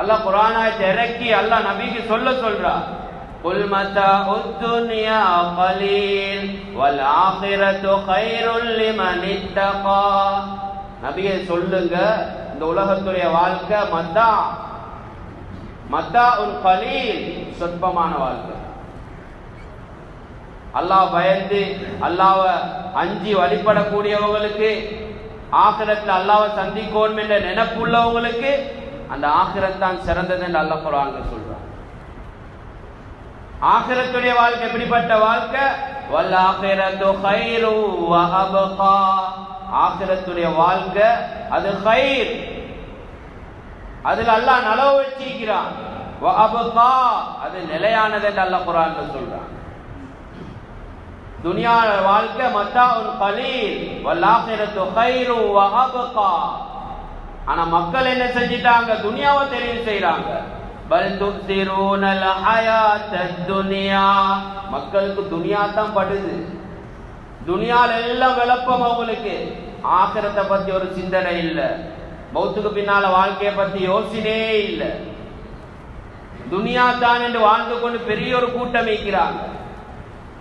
அல்லாஹ் குரானாயத்தை இறக்கி அல்லாஹ் நபிக்கு சொல்ல சொல்றா قل متاع الدنيا قليل والآخرة خير لمن اتقى நபியே சொல்லுங்க இந்த உலகத்துடைய வாழ்க்கை மத்தா மத்தா உன் கலீல் சொற்பமான வாழ்க்கை அல்லாஹ் பயந்து அல்லாஹ்வ அஞ்சி வழிபடக்கூடியவங்களுக்கு ஆகிரத்தில் அல்லாஹ்வை சந்திக்கணும் என்ற நினைப்புள்ளவங்களுக்கு அந்த ஆகிரம் தான் சிறந்தது என்று அல்லாஹ் சொல்றான். ஆகிரத்துடைய வாழ்க்கை எப்படிப்பட்ட வாழ்க்கை? வல்லாஹிரத்து கைரு வஹபகா ஆகிரத்துடைய வாழ்க்கை அது கைர். அதில் அல்லாஹ் நலவு வச்சிருக்கிறான். வஹபகா அது நிலையானது என்று அல்ல குரான் சொல்றான். துனியா வாழ்க்கை மத்தா மத்தாஉன் கலீல் வல்லாஹிரத்து கைரு வஹபகா ஆனா மக்கள் என்ன செஞ்சிட்டாங்க? துனியாவை தெரிவு செய்யறாங்க துனியா. மக்களுக்கு துனியா தான் படுது. துனியால எல்லாம் விளப்பம் அவங்களுக்கு. ஆக்கிரத்தை பத்தி ஒரு சிந்தனை இல்லை. மௌத்துக்கு பின்னால வாழ்க்கையை பத்தி யோசனையே இல்லை. துனியா தான் என்று வாழ்ந்து கொண்டு பெரிய ஒரு கூட்டம் வைக்கிறாங்க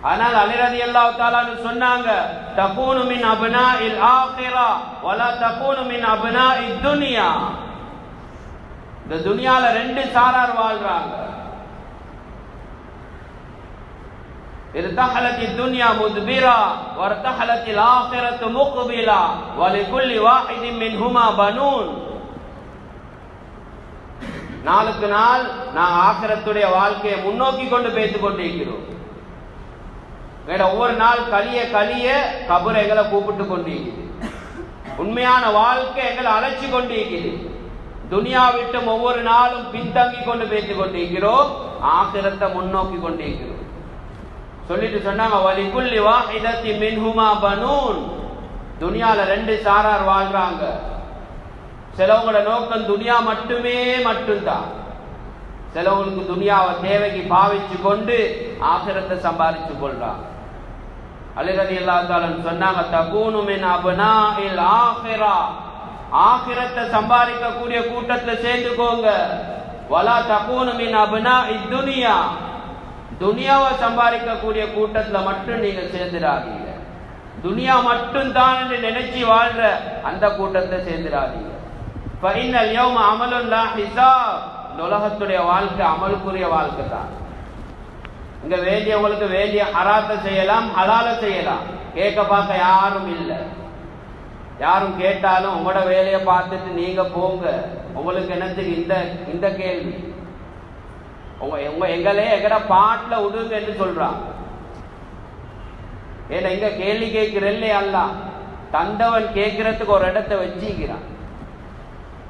ஆனால் அலிரதி அல்லாஹ் தாலான்னு சொன்னாங்க தகூனு மின் அப்னா இல் ஆகிரா வலா தகூனு மின் அப்னா இத் துனியா இந்த துனியால ரெண்டு சாரார் வாழ்றாங்க ارتحلت الدنيا مدبرا وارتحلت الآخرة مقبلا ولكل واحد منهما بنون நாளுக்கு நாள் நாங்க ஆக்கிரத்துடைய வாழ்க்கையை முன்னோக்கி கொண்டு பேத்து கொண்டிருக்கிறோம் எங்கட ஒவ்வொரு நாள் கலிய கலிய கபர் எங்களை கூப்பிட்டு கொண்டிருக்குது. உண்மையான வாழ்க்கை எங்களை அழைச்சி கொண்டிருக்குது. துனியா விட்டு ஒவ்வொரு நாளும் பின்தங்கி கொண்டு பேசிக் கொண்டிருக்கிறோம். ஆசிரத்தை முன்னோக்கி கொண்டிருக்கிறோம். சொல்லிட்டு சொன்னாங்க வலிகுல்லி வாஹிதத்தி மின்ஹுமா பனூன். துனியால ரெண்டு சாரார் வாழ்றாங்க. சிலவங்களோட நோக்கம் துனியா மட்டுமே மட்டும்தான். சிலவங்களுக்கு துனியாவை தேவைக்கு பாவிச்சு கொண்டு ஆசிரத்தை சம்பாதிச்சு கொள்றான். அலிரதி அல்லாத்தாலும் சொன்னாங்க தகூனு மின் அபனா இல் ஆஹிரா ஆகிரத்தை சம்பாதிக்கக்கூடிய கூட்டத்துல சேர்ந்துக்கோங்க. வலா தகூனுமின் அபனா இத்துனியா துனியாவை சம்பாதிக்கக்கூடிய கூட்டத்துல மட்டும் நீங்க சேர்ந்துடாதீங்க. துனியா மட்டும் தான் என்று நினைச்சு வாழ்ற அந்த கூட்டத்தை சேர்ந்துடாதீங்க. ஃபைனல் யௌம அமலுல்லா ஹிசாப் இந்த உலகத்துடைய வாழ்க்கை அமலுக்குரிய வாழ்க்கை தான். இங்க வேண்டியவங்களுக்கு வேண்டிய ஹராத்தை செய்யலாம் ஹலால செய்யலாம். கேட்க பார்க்க யாரும் இல்லை. யாரும் கேட்டாலும் உங்களோட வேலையை பார்த்துட்டு நீங்க போங்க. உங்களுக்கு என்னத்துக்கு இந்த இந்த கேள்வி? உங்க உங்க எங்களே எங்கட பாட்டுல விடுங்க என்று சொல்றான். ஏன்னா இங்க கேள்வி கேட்கிறல்லே அல்ல தந்தவன் கேட்கறதுக்கு ஒரு இடத்தை வச்சிக்கிறான்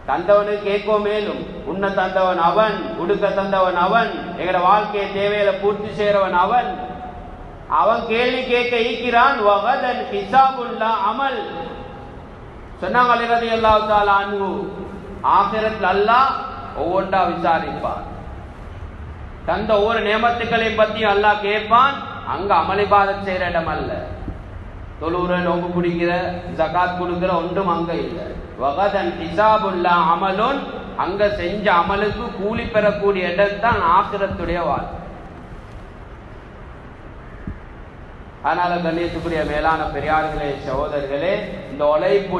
தந்தவனுக்கு கேட்கோ மேலும். உன்னை தந்தவன் அவன் உடுக்க தந்தவன் அவன் எங்கட வாழ்க்கையை தேவையில பூர்த்தி செய்யறவன் அவன். அவன் கேள்வி கேட்க ஈக்கிறான் வகதன் ஹிசாபுல்லா அமல். சொன்னாங்க அலிரதி அல்லாஹ் தாலா அன்பு ஆசிரத்தில் அல்லாஹ் ஒவ்வொன்றா விசாரிப்பான். தந்த ஒவ்வொரு நியமத்துக்களையும் பத்தி அல்லாஹ் கேட்பான். அங்க அமளிபாதம் செய்யற இடம் அல்ல. தொழுற நோம்பு பிடிக்கிற ஜகாத் கொடுக்கிற ஒன்றும் அங்க இல்லை. வகதன் ஹிசாபுல்லா அமலுன் அங்க செஞ்ச அமலுக்கு கூலி பெறக்கூடிய இடம் தான் ஆசிரத்துடைய வாழ்க்கை. அதனால கண்ணியத்துக்குரிய மேலான பெரியார்களே சகோதரர்களே இந்த உழைப்பு